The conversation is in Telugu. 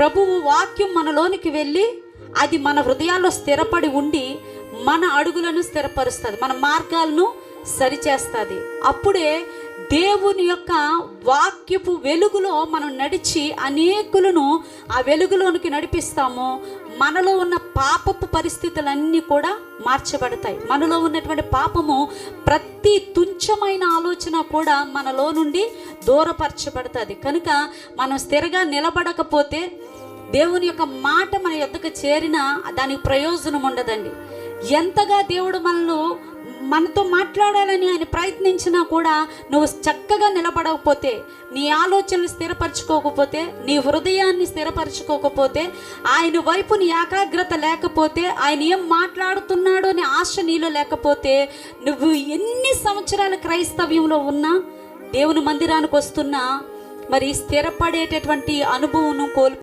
ప్రభువు వాక్యం మనలోనికి వెళ్ళి అది మన హృదయాల్లో స్థిరపడి ఉండి మన అడుగులను స్థిరపరుస్తుంది. మన మార్గాలను సరిచేస్తుంది. అప్పుడే దేవుని యొక్క వాక్యపు వెలుగులో మనం నడిచి అనేకులను ఆ వెలుగులోనికి నడిపిస్తాము. మనలో ఉన్న పాపపు పరిస్థితులన్నీ కూడా మార్చబడతాయి. మనలో ఉన్నటువంటి పాపము ప్రతి తుంచమైన ఆలోచన కూడా మనలో నుండి దూరపరచబడుతుంది. కనుక మనం స్థిరగా నిలబడకపోతే దేవుని యొక్క మాట మన యొద్దకు చేరినా దానికి ప్రయోజనం ఉండదండి. ఎంతగా దేవుడు మనల్ని మనతో మాట్లాడాలని ఆయన ప్రయత్నించినా కూడా నువ్వు చక్కగా నిలబడకపోతే నీ ఆలోచనలు స్థిరపరచుకోకపోతే నీ హృదయాన్ని స్థిరపరచుకోకపోతే ఆయన వైపు నీ ఏకాగ్రత లేకపోతే ఆయన ఏం మాట్లాడుతున్నాడో అనే ఆశ నీలో లేకపోతే నువ్వు ఎన్ని సంవత్సరాల క్రైస్తవ్యంలో ఉన్నా దేవుని మందిరానికి వస్తున్నా మరి స్థిరపడేటటువంటి అనుభవం కోల్పో